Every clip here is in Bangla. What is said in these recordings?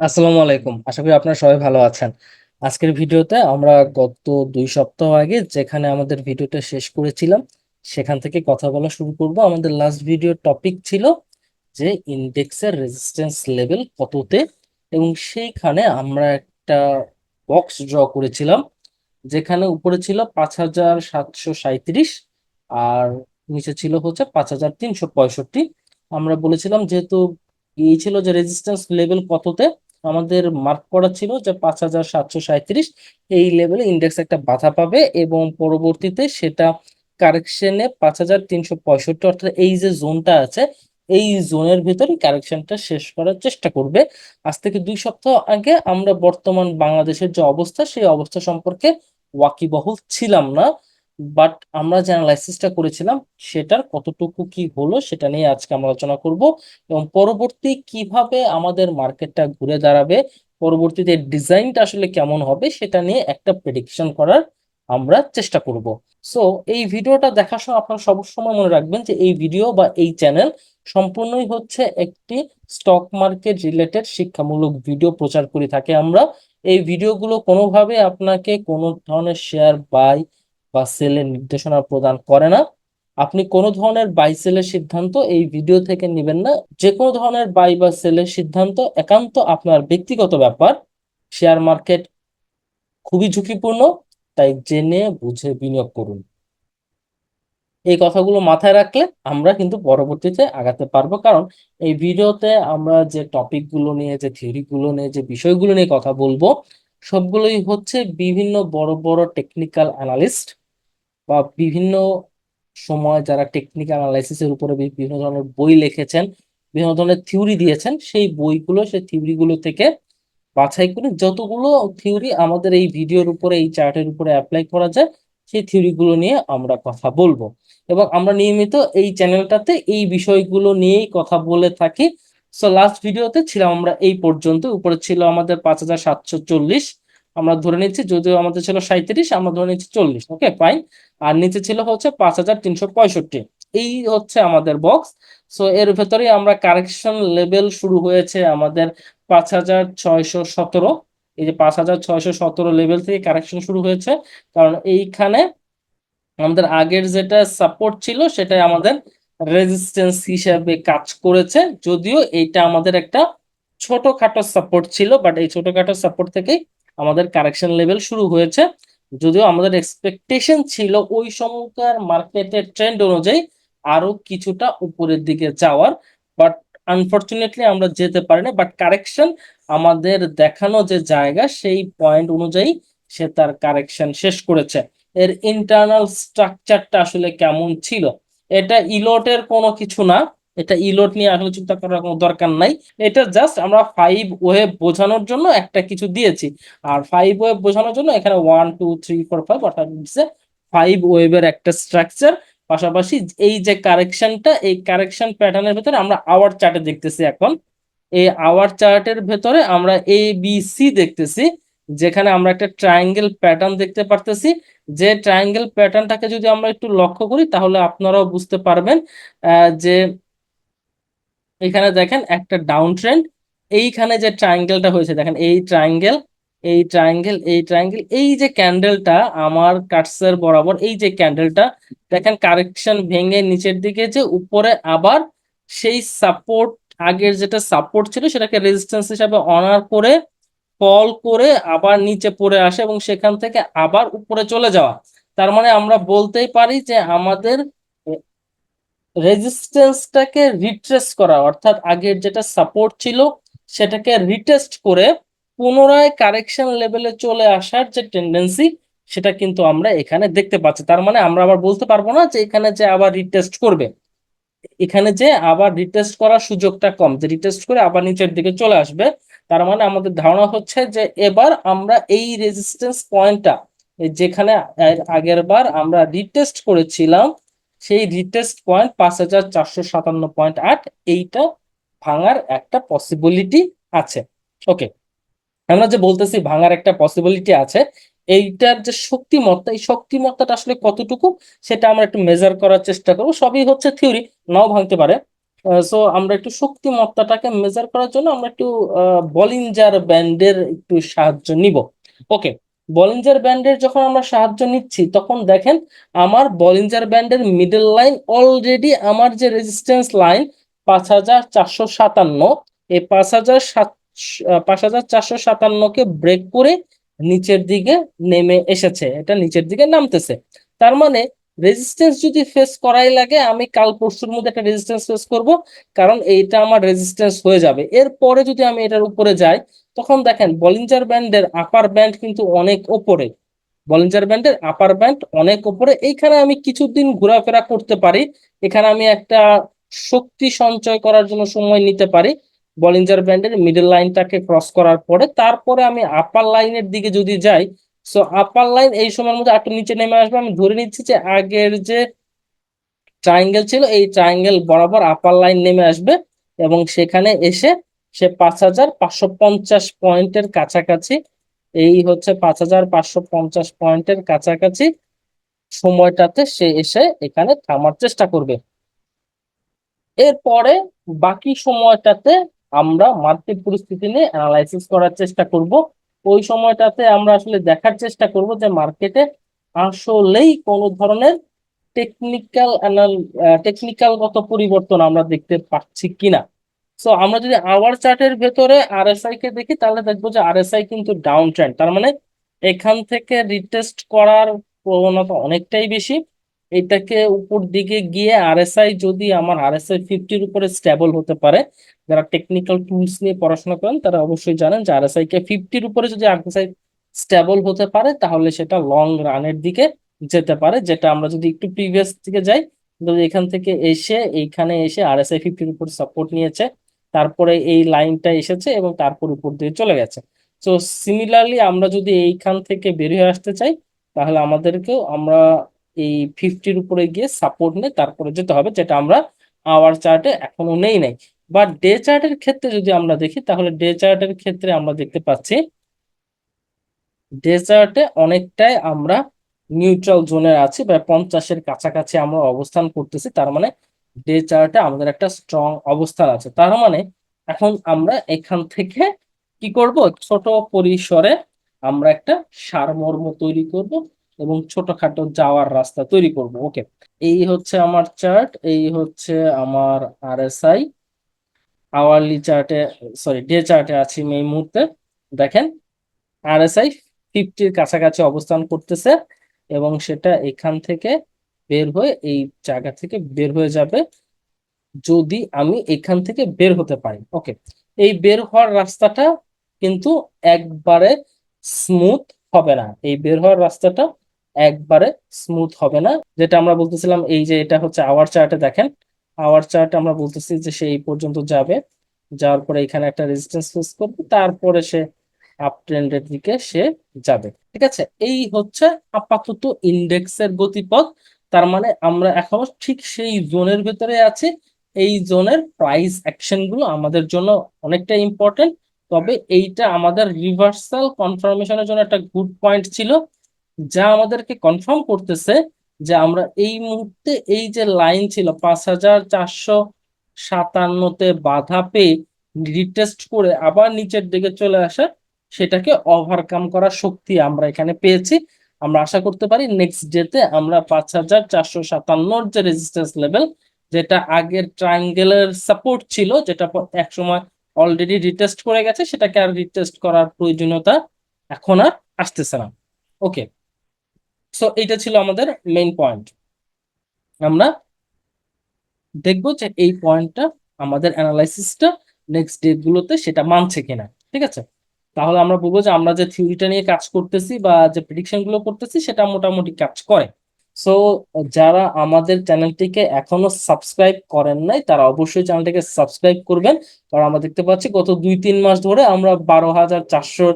আসসালামু আলাইকুম। আশা করি আপনারা সবাই ভালো আছেন। আজকের ভিডিওতে আমরা গত দুই সপ্তাহ আগে যেখানে আমাদের ভিডিওটা শেষ করেছিলাম, সেখান থেকে কথা বলা শুরু করব। আমাদের লাস্ট ভিডিওর টপিক ছিল যে ইন্ডেক্সের রেজিস্ট্যান্স লেভেল কততে এবং সেইখানে আমরা একটা বক্স ড্র করেছিলাম, যেখানে উপরে ছিল পাঁচ হাজার সাতশো সাঁইত্রিশ আর নিচে ছিল হচ্ছে পাঁচ হাজার তিনশো পঁয়ষট্টি। আমরা বলেছিলাম যেহেতু এই ছিল যে রেজিস্ট্যান্স লেভেল কততে আমাদের মার্ক করা ছিল যে পাঁচ হাজার সাতশো সাঁইত্রিশ। এই লেভেলে ইন্ডেক্স একটা বাধা পাবে এবং পরবর্তীতে সেটা কারেকশনে পাঁচ হাজার তিনশো পঁয়ষট্টি, অর্থাৎ এই যে জোনটা আছে, এই জোনের ভিতরে কারেকশনটা শেষ করার চেষ্টা করবে। আজ থেকে দুই সপ্তাহ আগে আমরা বর্তমান বাংলাদেশের যে অবস্থা, সেই অবস্থা সম্পর্কে ওয়াকিবহুল ছিলাম না। বাট আমরা যে অ্যানালাইসিসটা করেছিলাম, সেটার কতটুকু কি হলো সেটা নিয়ে আজকে আমরা আলোচনা করব। এবং পরবর্তী কীভাবে আমাদের মার্কেটটা ঘুরে দাঁড়াবে, পরবর্তীতে ডিজাইনটা আসলে কেমন হবে, সেটা নিয়ে একটা প্রেডিকশন করার আমরা চেষ্টা করব। সো এই ভিডিওটা দেখার সময় আপনারা সবসময় মনে রাখবেন যে এই ভিডিও বা এই চ্যানেল সম্পূর্ণই হচ্ছে একটি স্টক মার্কেট রিলেটেড শিক্ষামূলক ভিডিও প্রচার করে থাকে আমরা। এই ভিডিওগুলো কোনোভাবে আপনাকে কোনো ধরনের শেয়ার বাই বা সেলের নির্দেশনা প্রদান করে না। আপনি কোনো ধরনের বাই সেলের সিদ্ধান্ত এই ভিডিও থেকে নেবেন না। যে কোনো ধরনের বাই বা সেলের সিদ্ধান্ত একান্ত আপনার ব্যক্তিগত ব্যাপার। শেয়ার মার্কেট খুবই ঝুঁকিপূর্ণ, তাই জেনে বুঝে বিনিয়োগ করুন। এই কথাগুলো মাথায় রাখলে আমরা কিন্তু পরবর্তীতে আগাতে পারব। কারণ এই ভিডিওতে আমরা যে টপিকগুলো নিয়ে, যে থিওরি গুলো নিয়ে, যে বিষয়গুলো নিয়ে কথা বলব, সবগুলোই হচ্ছে বিভিন্ন বড় বড় টেকনিক্যাল অ্যানালিস্ট বা বিভিন্ন সময় যারা টেকনিক্যাল অ্যানালাইসিসের উপরে বিভিন্ন ধরনের বই লিখেছেন, বিভিন্ন ধরনের থিওরি দিয়েছেন, সেই বইগুলো, সেই থিওরিগুলো থেকে বাছাই করে যতগুলো থিওরি আমাদের এই ভিডিওর উপরে, এই চার্টের উপরে অ্যাপ্লাই করা যায়, সেই থিওরিগুলো নিয়ে আমরা কথা বলব। এবং আমরা নিয়মিত এই চ্যানেলটাতে এই বিষয়গুলো নিয়েই কথা বলে থাকি। সো লাস্ট ভিডিওতে ছিলাম আমরা এই পর্যন্ত। উপরে ছিল আমাদের পাঁচ হাজার সাতশো চল্লিশ। আমরা ধরে নিচ্ছি যদিও আমাদের ছিল সাঁইত্রিশ, আমরা ধরে নিচ্ছি চল্লিশ ওকে ফাইন আর নিচে ছিল হচ্ছে পাঁচ হাজার তিনশো পঁয়ষট্টি। এই হচ্ছে আমাদের বক্স সো এর ভেতরে আমরা কারেকশন লেভেল শুরু হয়েছে আমাদের পাঁচ হাজার ছয়শো সতেরো। এই যে পাঁচ হাজার ছয়শো সতেরো লেভেল থেকে কারেকশন শুরু হয়েছে। কারণ এইখানে আমাদের আগের যেটা সাপোর্ট ছিল, সেটাই আমাদের রেজিস্ট্যান্স হিসেবে কাজ করেছে। যদিও এইটা আমাদের একটা ছোটখাটো সাপোর্ট ছিল বাট এই ছোটখাটো সাপোর্ট থেকেই আমাদের কারেকশন লেভেল শুরু হয়েছে। যদিও আমাদের এক্সপেকটেশন ছিল ওই সময়কার মার্কেটের ট্রেন্ড অনুযায়ী আরও কিছুটা উপরের দিকে যাওয়ার বাট আনফরচুনেটলি আমরা যেতে পারিনি। বাট কারেকশন আমাদের দেখানো যে জায়গা, সেই পয়েন্ট অনুযায়ী সে তার কারেকশন শেষ করেছে। এর ইন্টারনাল স্ট্রাকচারটা আসলে কেমন ছিল? এটা ইলোটের কোনো কিছু না। এটা ইলোট নিয়ে আসলে চিন্তা করার কোনো দরকার নাই। এটা জাস্ট আমরা ফাইভ ওয়েভ বোঝানোর জন্য একটা কিছু দিয়েছি। আর ফাইভ ওয়েভ বোঝানোর জন্য এখানে one two three four five অর্থাৎ ফাইভ ওয়েভের একটা স্ট্রাকচার পাশাপাশি এই যে কারেকশনটা এই কারেকশন প্যাটার্নের ভেতরে আমরা আওয়ার চার্টে দেখতেছি এখন। এই আওয়ার চার্টের ভেতরে আমরা এ বি সি দেখতেছি, যেখানে আমরা একটা ট্রায়াঙ্গেল প্যাটার্ন দেখতে পারতেছি। যে ট্রায়াঙ্গেল প্যাটার্নটাকে যদি আমরা একটু লক্ষ্য করি, তাহলে আপনারাও বুঝতে পারবেন যে এখানে দেখেন একটা ডাউন ট্রেন্ড এইখানে যে ট্রায়াঙ্গেলটা হয়েছে, দেখেন এই ট্রায়াঙ্গেল এই ট্রায়াঙ্গেল এই ট্রায়াঙ্গেল এই যে ক্যান্ডেলটা আমার কাটসের বরাবর, এই যে ক্যান্ডেলটা দেখেন কারেকশন ভেঙে নিচের দিকে যে উপরে আবার সেই সাপোর্ট আগের যেটা সাপোর্ট ছিল সেটাকে রেজিস্ট্যান্স হিসাবে অনার করে ফল করে আবার নিচে পড়ে আসে এবং সেখান থেকে আবার উপরে চলে যাওয়া। তার মানে আমরা বলতেই পারি যে আমাদের রেজিস্ট্যান্সটাকে রিট্রেস করা, অর্থাৎ আগের যেটা সাপোর্ট ছিল, সেটাকে রিটেস্ট করে পুনরায় কারেকশন লেভেলে চলে আসার যে টেন্ডেন্সি সেটা কিন্তু আমরা এখানে দেখতে পাচ্ছি। তার মানে আমরা আবার বলতে পারব না যে এখানে যে আবার রিটেস্ট করবে। এখানে যে আবার রিটেস্ট করার সুযোগটা কম, যে রিটেস্ট করে আবার নিচের দিকে চলে আসবে, তার মানে আমাদের ধারণা হচ্ছে যে এবার আমরা এই রেজিস্ট্যান্স পয়েন্টটা যেখানে আগের বার আমরা রিটেস্ট করেছিলাম সেই রিটেস্ট পয়েন্ট পাঁচ হাজার চারশো সাতান্ন পয়েন্ট আট, এইটা ভাঙার একটা পসিবিলিটি আছে। ওকে আমরা যে বলতেছি ভাঙার একটা পসিবিলিটি আছে, এইটার যে শক্তিমত্তা, এই শক্তিমত্তাটা আসলে কতটুকু, সেটা আমরা একটু মেজার করার চেষ্টা করব। সবই হচ্ছে থিওরি নাও ভাঙতে পারে। সো আমরা একটু শক্তিমত্তাটাকে মেজার করার জন্য আমরা একটু বলিঞ্জার ব্যান্ডের একটু সাহায্য নিব। ওকে বলিঞ্জার ব্যান্ডের যখন আমরা সাহায্য নিচ্ছি, তখন দেখেন আমার বলিঞ্জার ব্যান্ডের মিডল লাইন অলরেডি আমার যে রেজিস্ট্যান্স লাইন পাঁচ হাজার চারশো সাতান্ন, এই পাঁচ হাজার সাত পাঁচ হাজার চারশো সাতান্নকে ব্রেক করে নিচের দিকে নেমে এসেছে। এটা নিচের দিকে নামতেছে। তার মানে রেজিস্ট্যান্স যদি ফেস করাই লাগে, আমি কাল পরশুর মধ্যে একটা রেজিস্ট্যান্স ফেস করব, কারণ এইটা আমার রেজিস্ট্যান্স হয়ে যাবে। এরপরে যদি আমি এটার উপরে যাই, তখন দেখেন বলিঞ্জার ব্যান্ডের আপার ব্যান্ড কিন্তু অনেক ওপরে। বলিঞ্জার ব্যান্ডের আপার ব্যান্ড অনেক ওপরে। এইখানে আমি কিছুদিন ঘোরাফেরা করতে পারি। এখানে আমি একটা শক্তি সঞ্চয় করার জন্য সময় নিতে পারি। বলিঞ্জার ব্যান্ডের মিডল লাইনটাকে ক্রস করার পরে, তারপরে আমি আপার লাইনের দিকে যদি যাই সো আপার লাইন এই সময়ের মধ্যে একটু নিচে নেমে আসবে। আমি ধরে নিচ্ছি যে আগের যে ট্রায়াঙ্গেল ছিল, এই ট্রায়াঙ্গেল বরাবর আপার লাইন নেমে আসবে এবং সেখানে এসে সে পাঁচ হাজার পাঁচশো পঞ্চাশ পয়েন্টের কাছাকাছি, এই হচ্ছে পাঁচ হাজার পাঁচশো পঞ্চাশ পয়েন্টের কাছাকাছি সময়টাতে সে এসে এখানে থামার চেষ্টা করবে। এরপরে বাকি সময়টাতে আমরা মার্কেট পরিস্থিতি নিয়ে অ্যানালাইসিস করার চেষ্টা করব। ওই সময়টাতে আমরা আসলে দেখার চেষ্টা করব যে মার্কেটে আসলেই কোনো ধরনের টেকনিক্যাল টেকনিক্যাল গত পরিবর্তন আমরা দেখতে পাচ্ছি কিনা। সো আমরা যদি আওয়ার চার্টের ভেতরে আরএসআই কে দেখি, তাহলে দেখব যে আরএসআই কিন্তু ডাউন ট্রেন্ড তার মানে এখান থেকে রিটেস্ট করার প্রবণতা অনেকটাই বেশি। এটাকে উপর দিকে গিয়ে আরএসআই যদি আমার আরএসআই ফিফটির উপরে স্টেবল হতে পারে, যারা টেকনিক্যাল টুলস নিয়ে পড়াশোনা করেন, তারা অবশ্যই জানেন যে আরএসআই কে ফিফটির উপরে যদি আরএসআই স্টেবল হতে পারে, তাহলে সেটা লং রানের দিকে যেতে পারে, যেটা আমরা যদি একটু প্রিভিয়াস দিকে যাই যদি এখান থেকে এসে, এইখানে এসে আরএসআই ফিফটির উপর সাপোর্ট নিয়েছে, তারপরে এই লাইনটা এসেছে এবং তারপর উপর দিয়ে চলে গেছে। তো সিমিলারলি আমরা যদি এইখান থেকে বেরিয়ে আসতে চাই, তাহলে আমাদেরকেও আমরা এই ফিফটির উপরে গিয়ে সাপোর্ট নিয়ে তারপরে যেতে হবে, যেটা আমরা আওয়ার চার্টে এখনও নেই নাই। বা ডে চার্টের ক্ষেত্রে যদি আমরা দেখি, তাহলে ডে চার্টের ক্ষেত্রে আমরা দেখতে পাচ্ছি ডে চার্টে অনেকটাই আমরা নিউট্রাল জোনের আছি বা পঞ্চাশের কাছাকাছি আমরা অবস্থান করতেছি, তার মানে ডে চার্টে আমাদের একটা স্ট্রং অবস্থান আছে। তার মানে এখন আমরা এখান থেকে কি করব? ছোট পরিসরে আমরা একটা সারমর্ম তৈরি করব এবং ছোটখাটো যাওয়ার রাস্তা তৈরি করব ওকে এই হচ্ছে আমার চার্ট এই হচ্ছে আমার আরএসআই আওয়ারলি চার্টে সরি ডে চার্টে আছি এই মুহূর্তে, দেখেন আরএসআই ফিফটির কাছাকাছি অবস্থান করতেছে এবং সেটা এখান থেকে বের হয়ে এই জায়গা থেকে বের হয়ে যাবে যদি আমি এখান থেকে বের হতে পারি ওকে এই বের হওয়ার রাস্তাটা কিন্তু একবারে স্মুথ হবে না, এই বের হওয়ার রাস্তাটা একবারে স্মুথ হবে না। যেটা আমরা বলতেছিলাম, এই যে এটা হচ্ছে আওয়ার চার্টে দেখেন। আওয়ার চার্ট আমরা বলতেছি যে সে এই পর্যন্ত যাবে। যাওয়ার পরে এখানে একটা রেজিস্ট্যান্স ফেস করবে, তারপরে সে আপ ট্রেন্ডের দিকে সে যাবে। ঠিক আছে? এই হচ্ছে আপাতত ইন্ডেক্সের গতিপথ। তার মানে আমরা এখনও ঠিক সেই জোনের ভেতরে আছি। এই জোনের প্রাইস অ্যাকশনগুলো আমাদের জন্য অনেকটা ইম্পর্টেন্ট তবে এইটা আমাদের রিভার্সাল কনফার্মেশনের জন্য একটা গুড পয়েন্ট ছিল। যা আমাদেরকে কনফার্ম করতেছে যে আমরা এই মুহূর্তে এই যে লাইন ছিল পাঁচ হাজার চারশো সাতান্নতে বাধা পেয়ে রিটেস্ট করে আবার নিচের দিকে চলে আসা, সেটাকে ওভারকাম করার শক্তি আমরা এখানে পেয়েছি। আমরা আশা করতে পারি নেক্সট ডেতে আমরা পাঁচ হাজার চারশো সাতান্নর যে রেজিস্ট্যান্স লেভেল যেটা আগের ট্রায়াঙ্গেলের সাপোর্ট ছিল, যেটা এক সময় অলরেডি রিটেস্ট করে গেছে, সেটাকে আর রিটেস্ট করার প্রয়োজনীয়তা এখন আর আসতেছে না। ওকে সো এটা ছিল আমাদের মেইন পয়েন্ট আমরা দেখব যে এই পয়েন্টটা আমাদের অ্যানালাইসিসটা নেক্সট ডে গুলোতে সেটা মানছে কিনা, ঠিক আছে? তাহলে আমরা বলব যে আমরা যে থিওরিটা নিয়ে কাজ করতেছি বা যে প্রেডিকশনগুলো করতেছি সেটা মোটামুটি কাজ করে। সো যারা আমাদের চ্যানেলটিকে এখনও সাবস্ক্রাইব করেন নাই, তারা অবশ্যই চ্যানেলটিকে সাবস্ক্রাইব করবেন। কারণ আমরা দেখতে পাচ্ছি গত দুই তিন মাস ধরে আমরা বারো হাজার চারশো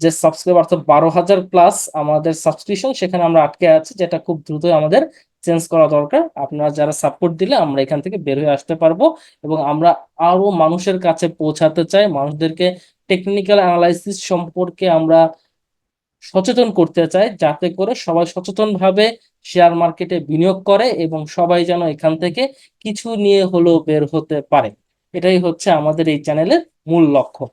যে সাবস্ক্রাইব অর্থাৎ বারো হাজার প্লাস আমাদের সাবস্ক্রিপশন সেখানে আমরা আটকে আছি, যেটা খুব দ্রুত আমাদের চেঞ্জ করা দরকার। আপনারা যারা সাপোর্ট দিলে আমরা এখান থেকে বের হয়ে আসতে পারব এবং আমরা আরও মানুষের কাছে পৌঁছাতে চাই। মানুষদেরকে টেকনিক্যাল অ্যানালাইসিস সম্পর্কে আমরা সচেতন করতে চাই, যাতে করে সবাই সচেতনভাবে শেয়ার মার্কেটে বিনিয়োগ করে এবং সবাই যেন এখান থেকে কিছু নিয়ে হলেও বের হতে পারে। এটাই হচ্ছে আমাদের এই চ্যানেলের মূল লক্ষ্য।